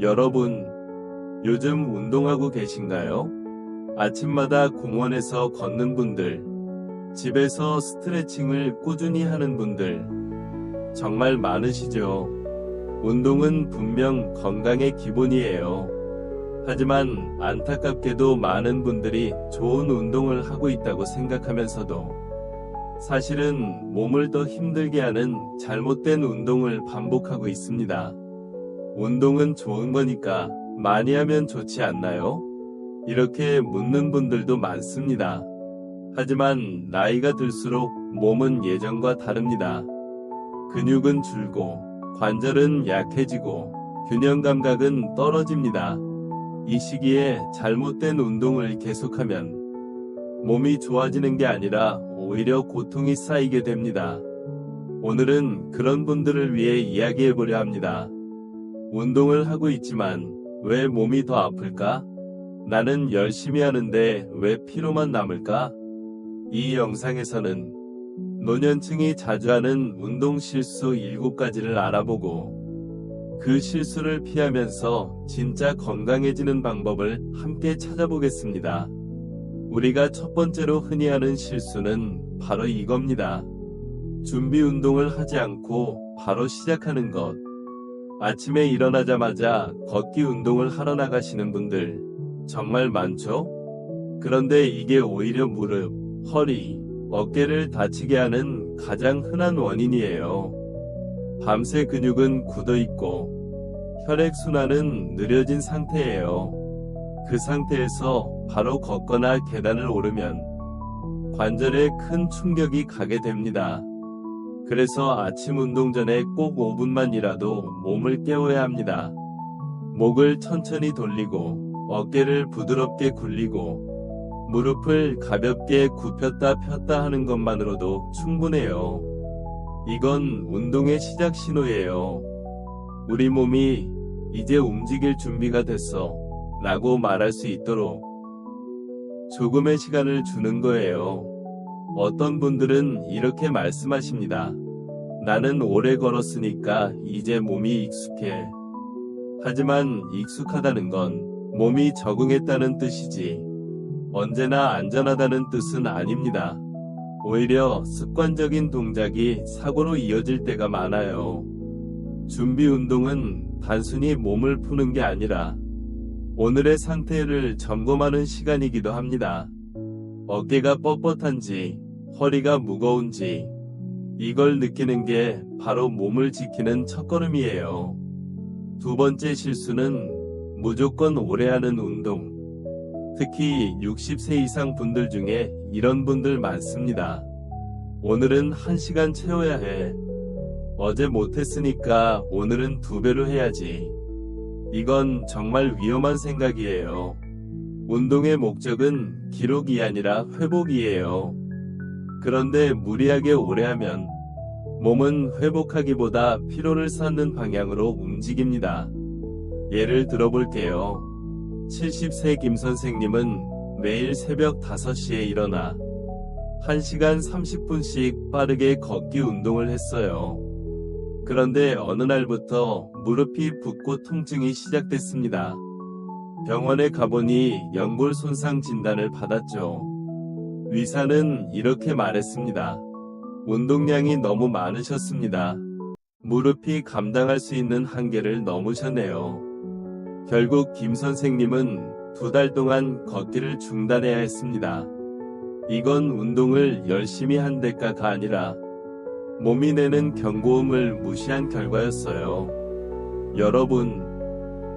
여러분, 요즘 운동하고 계신가요? 아침마다 공원에서 걷는 분들, 집에서 스트레칭을 꾸준히 하는 분들, 정말 많으시죠? 운동은 분명 건강의 기본이에요. 하지만 안타깝게도 많은 분들이 좋은 운동을 하고 있다고 생각하면서도 사실은 몸을 더 힘들게 하는 잘못된 운동을 반복하고 있습니다. 운동은 좋은 거니까 많이 하면 좋지 않나요? 이렇게 묻는 분들도 많습니다. 하지만 나이가 들수록 몸은 예전과 다릅니다. 근육은 줄고 관절은 약해지고 균형 감각은 떨어집니다. 이 시기에 잘못된 운동을 계속하면 몸이 좋아지는 게 아니라 오히려 고통이 쌓이게 됩니다. 오늘은 그런 분들을 위해 이야기해 보려 합니다. 운동을 하고 있지만 왜 몸이 더 아플까? 나는 열심히 하는데 왜 피로만 남을까? 이 영상에서는 노년층이 자주 하는 운동 실수 7가지를 알아보고 그 실수를 피하면서 진짜 건강해지는 방법을 함께 찾아보겠습니다. 우리가 첫 번째로 흔히 하는 실수는 바로 이겁니다. 준비 운동을 하지 않고 바로 시작하는 것. 아침에 일어나자마자 걷기 운동을 하러 나가시는 분들 정말 많죠? 그런데 이게 오히려 무릎, 허리, 어깨를 다치게 하는 가장 흔한 원인이에요. 밤새 근육은 굳어 있고 혈액순환은 느려진 상태예요. 그 상태에서 바로 걷거나 계단을 오르면 관절에 큰 충격이 가게 됩니다. 그래서 아침 운동 전에 꼭 5분만이라도 몸을 깨워야 합니다. 목을 천천히 돌리고 어깨를 부드럽게 굴리고 무릎을 가볍게 굽혔다 폈다 하는 것만으로도 충분해요. 이건 운동의 시작 신호예요. 우리 몸이 이제 움직일 준비가 됐어 라고 말할 수 있도록 조금의 시간을 주는 거예요. 어떤 분들은 이렇게 말씀하십니다. 나는 오래 걸었으니까 이제 몸이 익숙해. 하지만 익숙하다는 건 몸이 적응했다는 뜻이지. 언제나 안전하다는 뜻은 아닙니다. 오히려 습관적인 동작이 사고로 이어질 때가 많아요. 준비 운동은 단순히 몸을 푸는 게 아니라 오늘의 상태를 점검하는 시간이기도 합니다. 어깨가 뻣뻣한지, 허리가 무거운지, 이걸 느끼는 게 바로 몸을 지키는 첫걸음이에요. 두 번째 실수는 무조건 오래 하는 운동. 특히 60세 이상 분들 중에 이런 분들 많습니다. 오늘은 1시간 채워야 해. 어제 못했으니까 오늘은 두 배로 해야지. 이건 정말 위험한 생각이에요. 운동의 목적은 기록이 아니라 회복이에요. 그런데 무리하게 오래 하면 몸은 회복하기보다 피로를 쌓는 방향으로 움직입니다. 예를 들어볼게요. 70세 김 선생님은 매일 새벽 5시에 일어나 1시간 30분씩 빠르게 걷기 운동을 했어요. 그런데 어느 날부터 무릎이 붓고 통증이 시작됐습니다. 병원에 가보니 연골 손상 진단을 받았죠. 의사는 이렇게 말했습니다. 운동량이 너무 많으셨습니다. 무릎이 감당할 수 있는 한계를 넘으셨네요. 결국 김 선생님은 두 달 동안 걷기를 중단해야 했습니다. 이건 운동을 열심히 한 대가가 아니라 몸이 내는 경고음을 무시한 결과였어요. 여러분,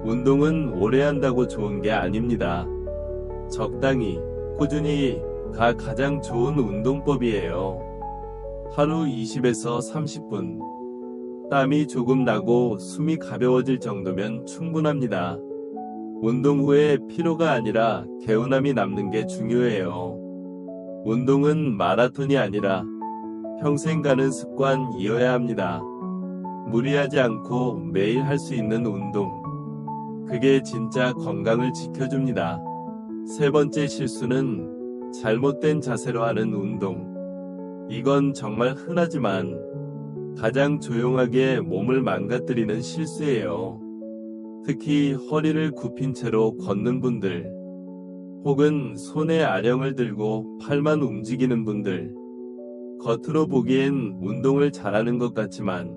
운동은 오래 한다고 좋은 게 아닙니다. 적당히, 꾸준히 가 가장 좋은 운동법이에요. 하루 20에서 30분. 땀이 조금 나고 숨이 가벼워질 정도면 충분합니다. 운동 후에 피로가 아니라 개운함이 남는 게 중요해요. 운동은 마라톤이 아니라 평생 가는 습관이어야 합니다. 무리하지 않고 매일 할 수 있는 운동. 그게 진짜 건강을 지켜줍니다. 세 번째 실수는 잘못된 자세로 하는 운동. 이건 정말 흔하지만 가장 조용하게 몸을 망가뜨리는 실수예요. 특히 허리를 굽힌 채로 걷는 분들, 혹은 손에 아령을 들고 팔만 움직이는 분들, 겉으로 보기엔 운동을 잘하는 것 같지만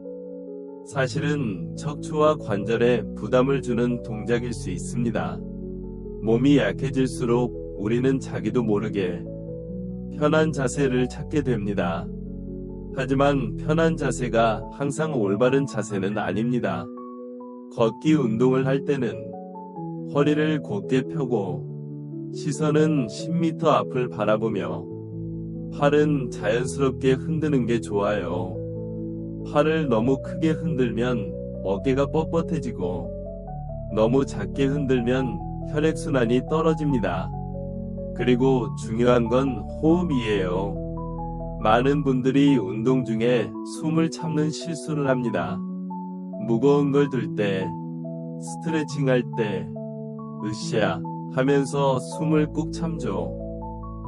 사실은 척추와 관절에 부담을 주는 동작일 수 있습니다. 몸이 약해질수록 우리는 자기도 모르게 편한 자세를 찾게 됩니다. 하지만 편한 자세가 항상 올바른 자세는 아닙니다. 걷기 운동을 할 때는 허리를 곧게 펴고 시선은 10m 앞을 바라보며 팔은 자연스럽게 흔드는 게 좋아요. 팔을 너무 크게 흔들면 어깨가 뻣뻣해지고 너무 작게 흔들면 혈액순환이 떨어집니다. 그리고 중요한 건 호흡이에요. 많은 분들이 운동 중에 숨을 참는 실수를 합니다. 무거운 걸 들 때, 스트레칭 할 때, 으쌰 하면서 숨을 꾹 참죠.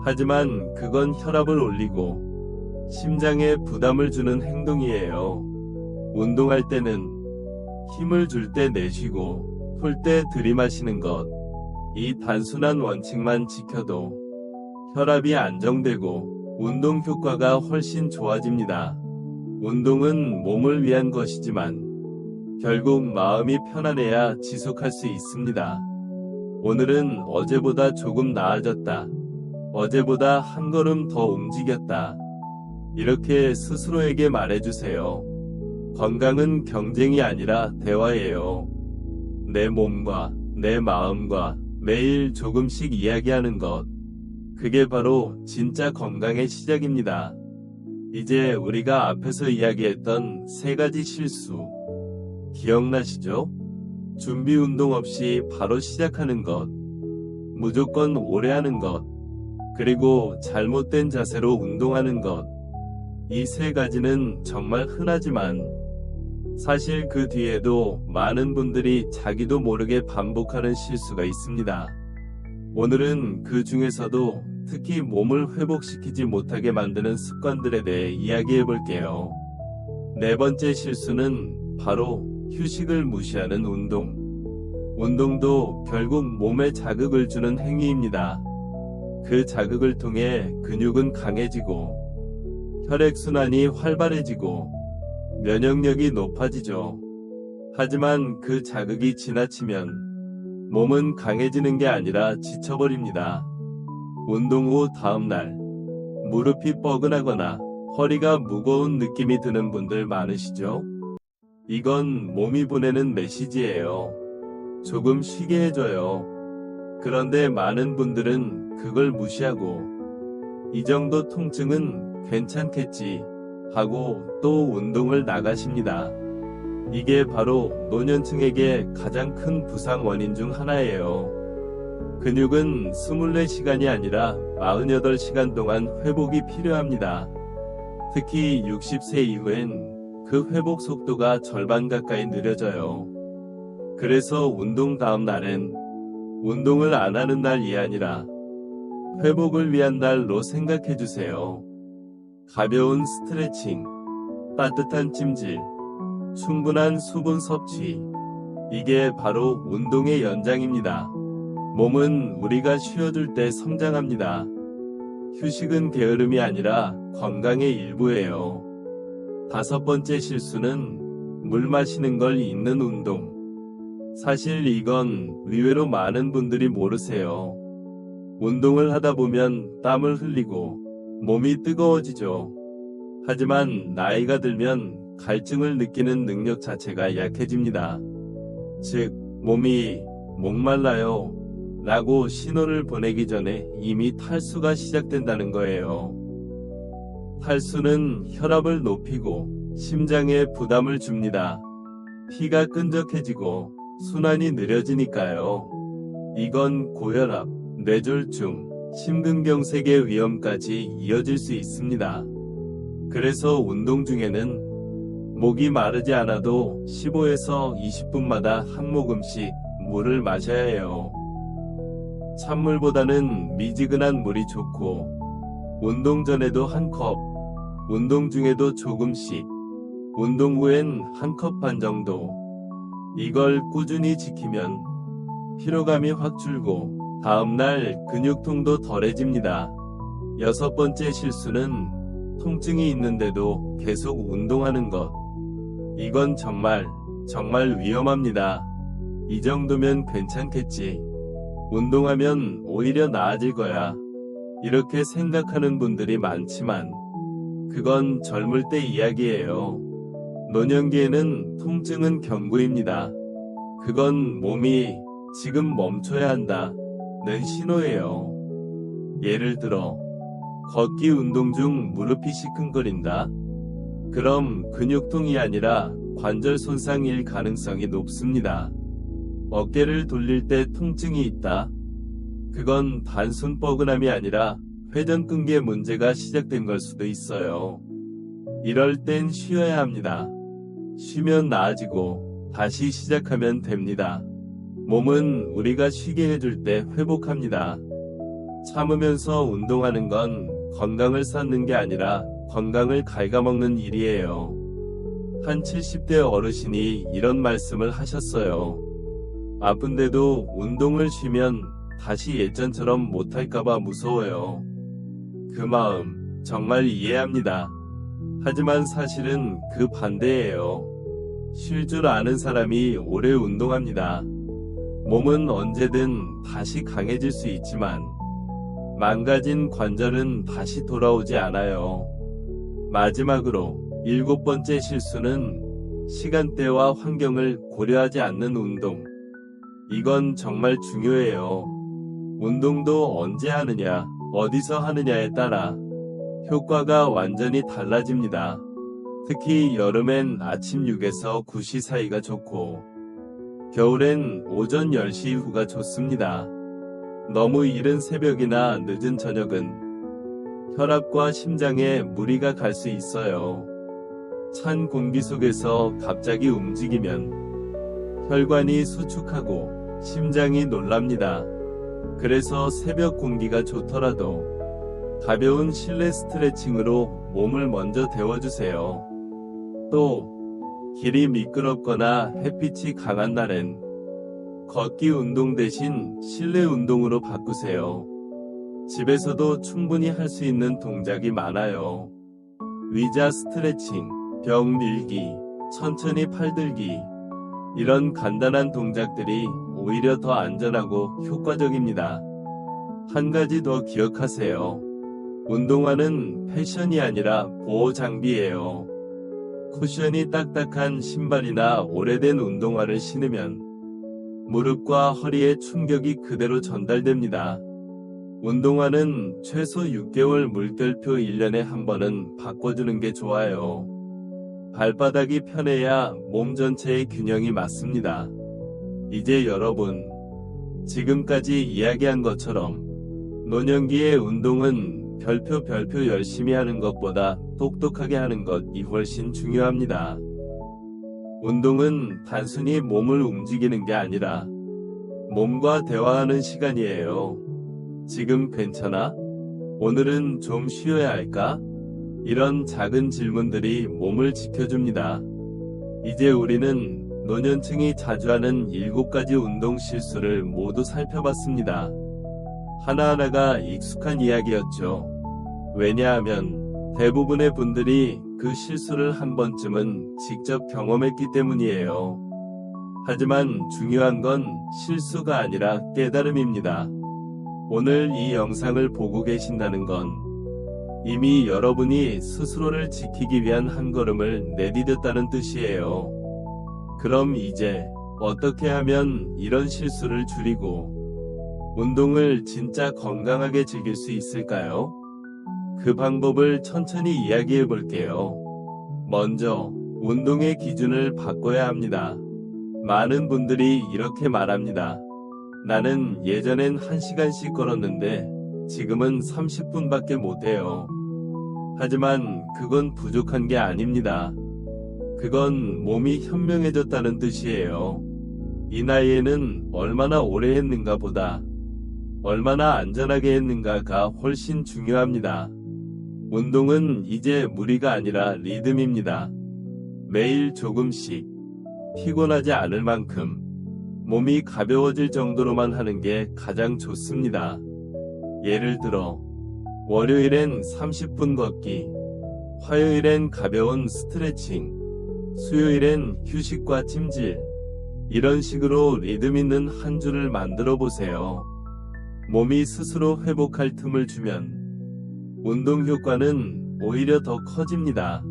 하지만 그건 혈압을 올리고 심장에 부담을 주는 행동이에요. 운동할 때는 힘을 줄 때 내쉬고 풀 때 들이마시는 것. 이 단순한 원칙만 지켜도 혈압이 안정되고 운동 효과가 훨씬 좋아집니다. 운동은 몸을 위한 것이지만 결국 마음이 편안해야 지속할 수 있습니다. 오늘은 어제보다 조금 나아졌다. 어제보다 한 걸음 더 움직였다. 이렇게 스스로에게 말해주세요. 건강은 경쟁이 아니라 대화예요. 내 몸과 내 마음과 매일 조금씩 이야기하는 것. 그게 바로 진짜 건강의 시작입니다. 이제 우리가 앞에서 이야기했던 세 가지 실수. 기억나시죠? 준비 운동 없이 바로 시작하는 것. 무조건 오래 하는 것. 그리고 잘못된 자세로 운동하는 것. 이 세 가지는 정말 흔하지만 사실 그 뒤에도 많은 분들이 자기도 모르게 반복하는 실수가 있습니다. 오늘은 그 중에서도 특히 몸을 회복시키지 못하게 만드는 습관들에 대해 이야기해 볼게요. 네 번째 실수는 바로 휴식을 무시하는 운동. 운동도 결국 몸에 자극을 주는 행위입니다. 그 자극을 통해 근육은 강해지고 혈액순환이 활발해지고 면역력이 높아지죠. 하지만 그 자극이 지나치면 몸은 강해지는 게 아니라 지쳐버립니다. 운동 후 다음날 무릎이 뻐근하거나 허리가 무거운 느낌이 드는 분들 많으시죠? 이건 몸이 보내는 메시지예요. 조금 쉬게 해줘요. 그런데 많은 분들은 그걸 무시하고 이 정도 통증은 괜찮겠지 하고 또 운동을 나가십니다. 이게 바로 노년층에게 가장 큰 부상 원인 중 하나예요. 근육은 24시간이 아니라 48시간 동안 회복이 필요합니다. 특히 60세 이후엔 그 회복 속도가 절반 가까이 느려져요. 그래서 운동 다음 날엔 운동을 안 하는 날이 아니라 회복을 위한 날로 생각해 주세요. 가벼운 스트레칭, 따뜻한 찜질, 충분한 수분 섭취. 이게 바로 운동의 연장입니다. 몸은 우리가 쉬어줄 때 성장합니다. 휴식은 게으름이 아니라 건강의 일부예요. 다섯 번째 실수는 물 마시는 걸 잊는 운동. 사실 이건 의외로 많은 분들이 모르세요. 운동을 하다 보면 땀을 흘리고 몸이 뜨거워지죠. 하지만 나이가 들면 갈증을 느끼는 능력 자체가 약해집니다. 즉, 몸이 목말라요. 라고 신호를 보내기 전에 이미 탈수가 시작된다는 거예요. 탈수는 혈압을 높이고 심장에 부담을 줍니다. 피가 끈적해지고 순환이 느려지니까요. 이건 고혈압, 뇌졸중, 심근경색의 위험까지 이어질 수 있습니다. 그래서 운동 중에는 목이 마르지 않아도 15에서 20분마다 한 모금씩 물을 마셔야 해요. 찬물보다는 미지근한 물이 좋고, 운동 전에도 한 컵, 운동 중에도 조금씩, 운동 후엔 한 컵 반 정도. 이걸 꾸준히 지키면 피로감이 확 줄고 다음날 근육통도 덜해집니다. 여섯 번째 실수는 통증이 있는데도 계속 운동하는 것. 이건 정말, 정말 위험합니다. 이 정도면 괜찮겠지. 운동하면 오히려 나아질 거야. 이렇게 생각하는 분들이 많지만, 그건 젊을 때 이야기예요. 노년기에는 통증은 경고입니다. 그건 몸이 지금 멈춰야 한다 는 신호예요. 예를 들어, 걷기 운동 중 무릎이 시큰거린다? 그럼 근육통이 아니라 관절 손상일 가능성이 높습니다. 어깨를 돌릴 때 통증이 있다? 그건 단순 뻐근함이 아니라 회전근개 문제가 시작된 걸 수도 있어요. 이럴 땐 쉬어야 합니다. 쉬면 나아지고 다시 시작하면 됩니다. 몸은 우리가 쉬게 해줄 때 회복합니다. 참으면서 운동하는 건 건강을 쌓는 게 아니라 건강을 갉아먹는 일이에요. 한 70대 어르신이 이런 말씀을 하셨어요. 아픈데도 운동을 쉬면 다시 예전처럼 못할까봐 무서워요. 그 마음 정말 이해합니다. 하지만 사실은 그 반대예요. 쉴 줄 아는 사람이 오래 운동합니다. 몸은 언제든 다시 강해질 수 있지만 망가진 관절은 다시 돌아오지 않아요. 마지막으로 일곱 번째 실수는 시간대와 환경을 고려하지 않는 운동. 이건 정말 중요해요. 운동도 언제 하느냐, 어디서 하느냐에 따라 효과가 완전히 달라집니다. 특히 여름엔 아침 6에서 9시 사이가 좋고, 겨울엔 오전 10시 이후가 좋습니다. 너무 이른 새벽이나 늦은 저녁은 혈압과 심장에 무리가 갈 수 있어요. 찬 공기 속에서 갑자기 움직이면 혈관이 수축하고 심장이 놀랍니다. 그래서 새벽 공기가 좋더라도 가벼운 실내 스트레칭으로 몸을 먼저 데워주세요. 또 길이 미끄럽거나 햇빛이 강한 날엔 걷기 운동 대신 실내 운동으로 바꾸세요. 집에서도 충분히 할 수 있는 동작이 많아요. 의자 스트레칭, 벽 밀기, 천천히 팔 들기. 이런 간단한 동작들이 오히려 더 안전하고 효과적입니다. 한 가지 더 기억하세요. 운동화는 패션이 아니라 보호 장비예요. 쿠션이 딱딱한 신발이나 오래된 운동화를 신으면 무릎과 허리에 충격이 그대로 전달됩니다. 운동화는 최소 6개월 물결표 1년에 한 번은 바꿔주는 게 좋아요. 발바닥이 편해야 몸 전체의 균형이 맞습니다. 이제 여러분, 지금까지 이야기한 것처럼 노년기의 운동은 별표 별표 열심히 하는 것보다 똑똑하게 하는 것이 훨씬 중요합니다. 운동은 단순히 몸을 움직이는 게 아니라 몸과 대화하는 시간이에요. 지금 괜찮아? 오늘은 좀 쉬어야 할까? 이런 작은 질문들이 몸을 지켜줍니다. 이제 우리는 노년층이 자주 하는 7가지 운동 실수를 모두 살펴봤습니다. 하나하나가 익숙한 이야기였죠. 왜냐하면 대부분의 분들이 그 실수를 한 번쯤은 직접 경험했기 때문이에요. 하지만 중요한 건 실수가 아니라 깨달음입니다. 오늘 이 영상을 보고 계신다는 건 이미 여러분이 스스로를 지키기 위한 한 걸음을 내디뎠다는 뜻이에요. 그럼 이제 어떻게 하면 이런 실수를 줄이고 운동을 진짜 건강하게 즐길 수 있을까요? 그 방법을 천천히 이야기해 볼게요. 먼저 운동의 기준을 바꿔야 합니다. 많은 분들이 이렇게 말합니다. 나는 예전엔 1시간씩 걸었는데 지금은 30분밖에 못해요. 하지만 그건 부족한 게 아닙니다. 그건 몸이 현명해졌다는 뜻이에요. 이 나이에는 얼마나 오래 했는가 보다 얼마나 안전하게 했는가가 훨씬 중요합니다. 운동은 이제 무리가 아니라 리듬입니다. 매일 조금씩 피곤하지 않을 만큼 몸이 가벼워질 정도로만 하는 게 가장 좋습니다. 예를 들어, 월요일엔 30분 걷기, 화요일엔 가벼운 스트레칭, 수요일엔 휴식과 찜질, 이런 식으로 리듬 있는 한 주를 만들어 보세요. 몸이 스스로 회복할 틈을 주면 운동 효과는 오히려 더 커집니다.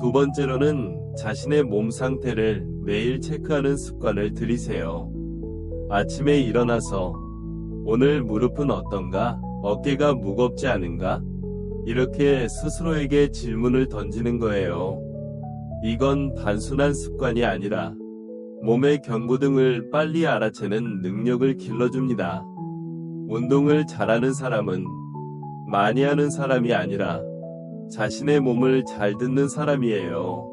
두 번째로는 자신의 몸 상태를 매일 체크하는 습관을 들이세요. 아침에 일어나서 오늘 무릎은 어떤가? 어깨가 무겁지 않은가? 이렇게 스스로에게 질문을 던지는 거예요. 이건 단순한 습관이 아니라 몸의 경고등을 빨리 알아채는 능력을 길러줍니다. 운동을 잘하는 사람은 많이 하는 사람이 아니라 자신의 몸을 잘 듣는 사람이에요.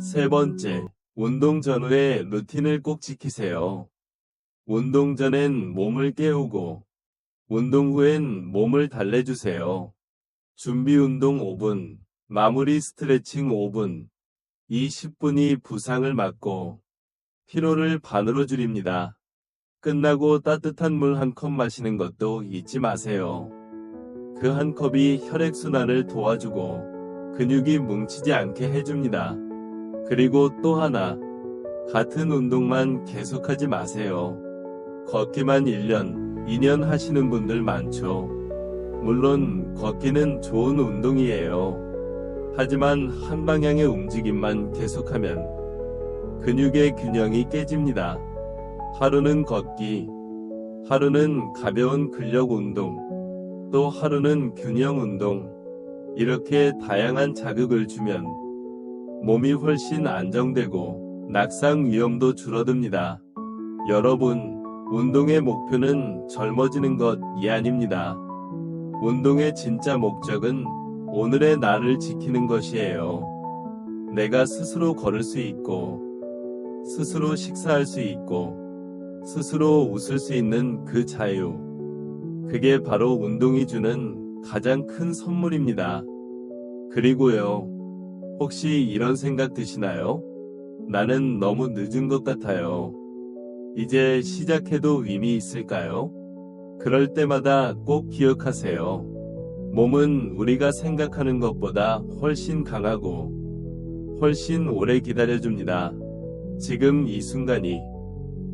세 번째, 운동 전후에 루틴을 꼭 지키세요. 운동 전엔 몸을 깨우고, 운동 후엔 몸을 달래주세요. 준비 운동 5분, 마무리 스트레칭 5분, 이 10분이 부상을 막고 피로를 반으로 줄입니다. 끝나고 따뜻한 물 한 컵 마시는 것도 잊지 마세요. 그 한 컵이 혈액순환을 도와주고 근육이 뭉치지 않게 해줍니다. 그리고 또 하나, 같은 운동만 계속하지 마세요. 걷기만 1년, 2년 하시는 분들 많죠. 물론 걷기는 좋은 운동이에요. 하지만 한 방향의 움직임만 계속하면 근육의 균형이 깨집니다. 하루는 걷기, 하루는 가벼운 근력 운동, 또 하루는 균형 운동. 이렇게 다양한 자극을 주면 몸이 훨씬 안정되고 낙상 위험도 줄어듭니다. 여러분, 운동의 목표는 젊어지는 것이 아닙니다. 운동의 진짜 목적은 오늘의 나를 지키는 것이에요. 내가 스스로 걸을 수 있고, 스스로 식사할 수 있고, 스스로 웃을 수 있는 그 자유. 그게 바로 운동이 주는 가장 큰 선물입니다. 그리고요, 혹시 이런 생각 드시나요? 나는 너무 늦은 것 같아요. 이제 시작해도 의미 있을까요? 그럴 때마다 꼭 기억하세요. 몸은 우리가 생각하는 것보다 훨씬 강하고 훨씬 오래 기다려줍니다. 지금 이 순간이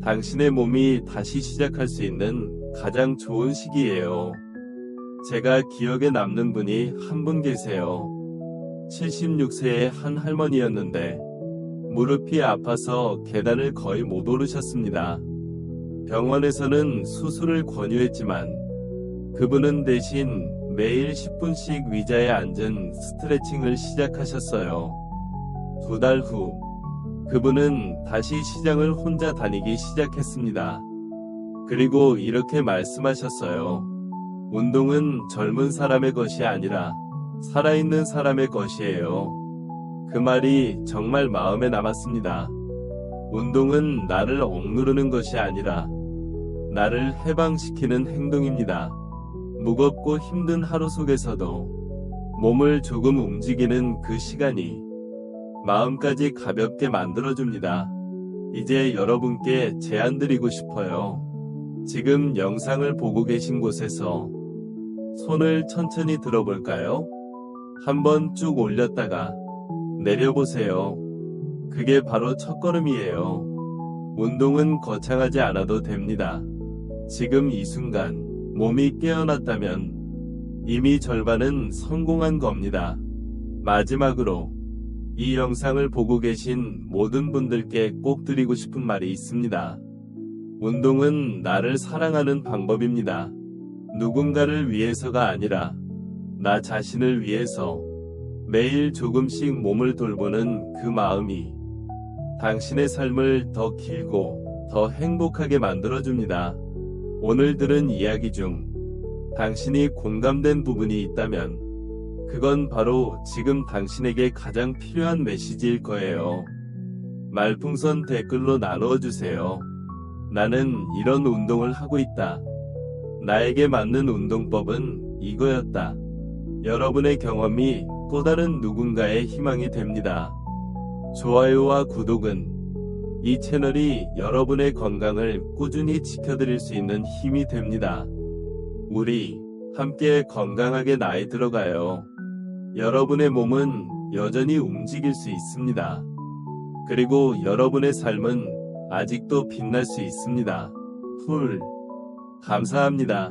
당신의 몸이 다시 시작할 수 있는 가장 좋은 시기예요. 제가 기억에 남는 분이 한 분 계세요. 76세의 한 할머니였는데 무릎이 아파서 계단을 거의 못 오르셨습니다. 병원에서는 수술을 권유했지만 그분은 대신 매일 10분씩 의자에 앉은 스트레칭을 시작하셨어요. 두 달 후, 그분은 다시 시장을 혼자 다니기 시작했습니다. 그리고 이렇게 말씀하셨어요. 운동은 젊은 사람의 것이 아니라 살아있는 사람의 것이에요. 그 말이 정말 마음에 남았습니다. 운동은 나를 억누르는 것이 아니라 나를 해방시키는 행동입니다. 무겁고 힘든 하루 속에서도 몸을 조금 움직이는 그 시간이 마음까지 가볍게 만들어줍니다. 이제 여러분께 제안 드리고 싶어요. 지금 영상을 보고 계신 곳에서 손을 천천히 들어볼까요? 한번 쭉 올렸다가 내려보세요. 그게 바로 첫걸음이에요. 운동은 거창하지 않아도 됩니다. 지금 이 순간 몸이 깨어났다면 이미 절반은 성공한 겁니다. 마지막으로 이 영상을 보고 계신 모든 분들께 꼭 드리고 싶은 말이 있습니다. 운동은 나를 사랑하는 방법입니다. 누군가를 위해서가 아니라 나 자신을 위해서 매일 조금씩 몸을 돌보는 그 마음이 당신의 삶을 더 길고 더 행복하게 만들어줍니다. 오늘 들은 이야기 중 당신이 공감된 부분이 있다면 그건 바로 지금 당신에게 가장 필요한 메시지일 거예요. 말풍선 댓글로 나누어 주세요. 나는 이런 운동을 하고 있다. 나에게 맞는 운동법은 이거였다. 여러분의 경험이 또 다른 누군가의 희망이 됩니다. 좋아요와 구독은 이 채널이 여러분의 건강을 꾸준히 지켜드릴 수 있는 힘이 됩니다. 우리 함께 건강하게 나이 들어가요. 여러분의 몸은 여전히 움직일 수 있습니다. 그리고 여러분의 삶은 아직도 빛날 수 있습니다. 훌. 감사합니다.